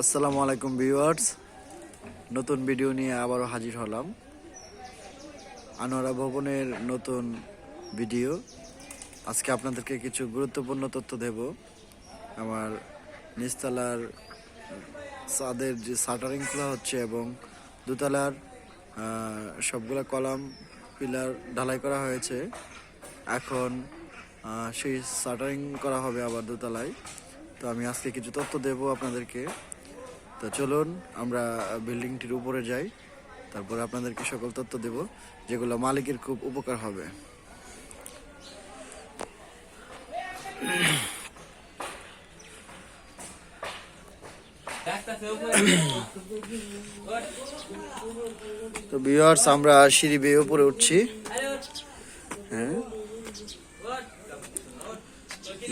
আসসালামু আলাইকুম ভিউয়ার্স। নতুন ভিডিও নিয়ে আবারও হাজির হলাম। আনোয়ারা ভবনের নতুন ভিডিও। আজকে আপনাদেরকে কিছু গুরুত্বপূর্ণ তথ্য দেব। আমার নিচতলার ছাদের যে শাটারিং খোলা হচ্ছে এবং দোতলার সবগুলো কলাম, পিলার ঢালাই করা হয়েছে। এখন সেই শাটারিং করা হবে আবার দোতলায়। তো আমি আজকে কিছু তথ্য দেব আপনাদেরকে। তো চলুন, আমরা বিল্ডিংটির উপরে যাই। তারপরে আপনাদেরকে সকল তথ্য দেব, যেগুলো মালিকের খুব উপকার হবে। তো ভিউয়ার্স আমরা সিঁড়ি বেয়ে উপরে উঠছি। হ্যাঁ?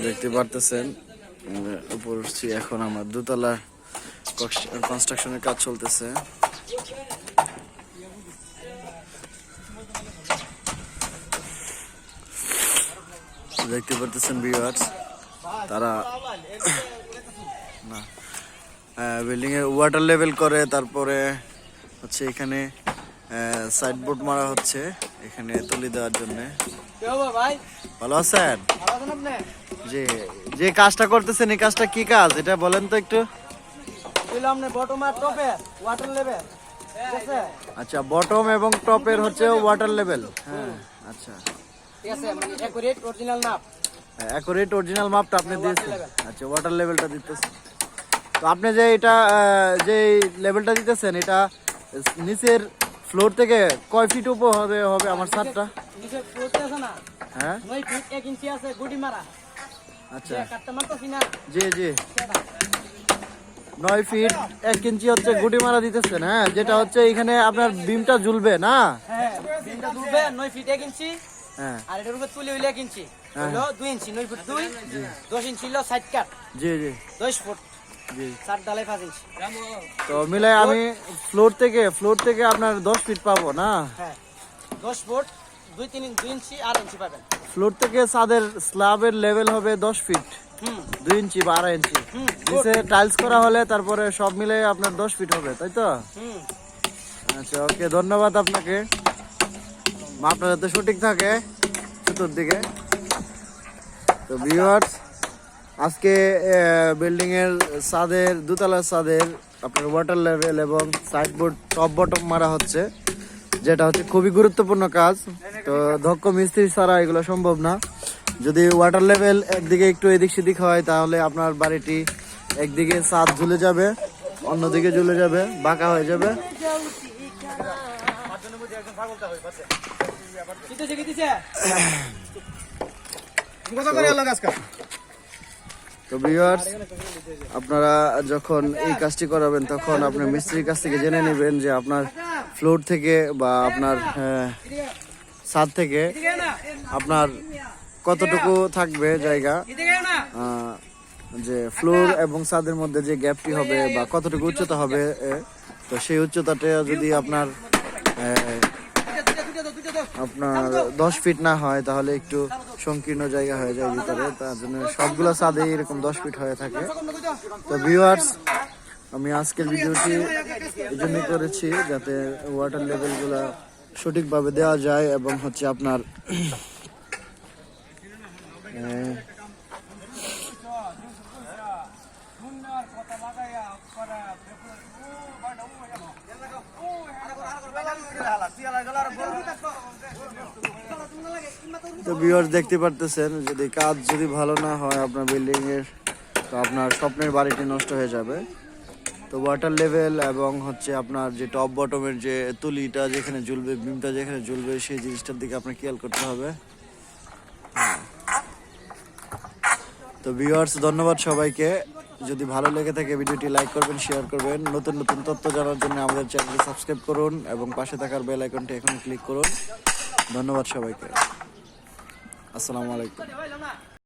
দেখতে পারতেছেন উপরে উঠছি। এখন আমার দোতলা কনস্ট্রাকশনের কাজ চলতেছে। দেখতে পারতেছেন ভিউয়ার্স তারা না। বিল্ডিং এর ওয়াটার লেভেল করে তারপরে হচ্ছে এখানে সাইড বোর্ড মারা হচ্ছে এখানে তুলি দেওয়ার জন্য। ভালো আছেন? যে যে কাজটা করতেছেন এই কাজটা কি কাজ? এটা বলেন তো একটু। আচ্ছা বটম এবং টপের হচ্ছে ওয়াটার লেভেল হ্যাঁ আচ্ছা। ঠিক আছে মানে অ্যাকুরেট অরিজিনাল নাপ অ্যাকুরেট অরিজিনাল মাপটা আপনি দিয়েছেন। আচ্ছা ওয়াটার লেভেলটা দিতেছেন। তো আপনি যে এটা যে লেভেলটা দিতেছেন এটা নিচের ফ্লোর থেকে কয় ফিট উপর হবে হবে আমার ছাদটা নিচে পোস্ট আছে না? হ্যাঁ? নয় ফিট এক ইঞ্চি আছে গুডি মারা। আচ্ছা। কাটতে জি জি। নয় ফিট এক ইঞ্চি হচ্ছে গুটি মারা দিতেছেন হ্যাঁ? যেটা হচ্ছে এখানে আপনার বিমটা ঝুলবে না? হ্যাঁ হ্যাঁ। আর এটার উপরে তুলি হইলে এক ইঞ্চি দুই ইঞ্চি নয় ফুট দুই দশ ইঞ্চি হইল সাইড কাট জি জি। দশ ফুট তো মিলাই আমি ফ্লোর থেকে ফ্লোর থেকে আপনার দশ ফিট পাবো না? হ্যাঁ দশ ফুট দুই তিন দুই ইঞ্চি আর ইঞ্চি পাবেন। ফ্লোর থেকে ছাদের স্ল্যাবের লেভেল হবে দশ ফিট হুম। দুই ইঞ্চি বা আড়াই ইঞ্চি। নিচে টাইলস করা হলে তারপরে সব মিলে আপনার দশ ফিট হবে তাই তো? আচ্ছা ওকে ধন্যবাদ আপনাকে। মাপটা যাতে সঠিক থাকে চতুর্দিকে। তো ভিউয়ার্স আজকে বিল্ডিং এর ছাদের দুতলার ছাদের আপনার ওয়াটার লেভেল এবং সাইড বোর্ড টপ বটম মারা হচ্ছে। যেটা হচ্ছে খুবই গুরুত্বপূর্ণ কাজ। তো দক্ষ মিস্ত্রি ছাড়া এগুলো সম্ভব না। যদি ওয়াটার লেভেল একদিকে একটু এদিক সেদিক হয়, তাহলে আপনার বাড়িটি একদিকে ছাদ ঝুলে যাবে, অন্যদিকে ঝুলে যাবে, বাঁকা হয়ে যাবে। তো ভিউয়ার্স আপনারা যখন এই কাজটি করাবেন, তখন আপনার মিস্ত্রির কাছ থেকে জেনে নেবেন যে আপনার ফ্লোর থেকে বা আপনার ছাদ থেকে আপনার কতটুকু থাকবে জায়গা যে ফ্লোর এবং ছাদের মধ্যে যে গ্যাপটি হবে বা কতটুকু উচ্চতা হবে তো সেই উচ্চতাটা যদি আপনার আপনার দশ ফিট না হয়, তাহলে একটু সংকীর্ণ জায়গা হয়ে যায় ভিতরে। তার জন্য সবগুলো ছাদে এরকম দশ ফিট হয়ে থাকে। তো ভিউয়ার্স আমি আজকের ভিডিওটি এই জন্য করেছি যাতে ওয়াটার লেভেলগুলো সঠিকভাবে দেওয়া যায় এবং হচ্ছে আপনার তো ভিউয়ার্স দেখতে পারতেছেন, যদি কাজ যদি ভালো না হয় আপনার বিল্ডিং এর, তো আপনার স্বপ্নের বাড়িটি নষ্ট হয়ে যাবে। তো ওয়াটার লেভেল এবং হচ্ছে আপনার যে টপ বটমের যে তুলিটা যেখানে ঝুলবে বিমটা যেখানে ঝুলবে, সেই জিনিসটার দিকে আপনার খেয়াল করতে হবে। তো ভিউয়ার্স ধন্যবাদ সবাইকে। যদি ভালো লেগে থাকে ভিডিওটি লাইক করবেন, শেয়ার করবেন। নতুন নতুন তথ্য জানার জন্য আমাদের চ্যানেলটি সাবস্ক্রাইব করুন এবং পাশে থাকার বেল আইকনটি এখন ক্লিক করুন। ধন্যবাদ সবাইকে। আসসালামু আলাইকুম।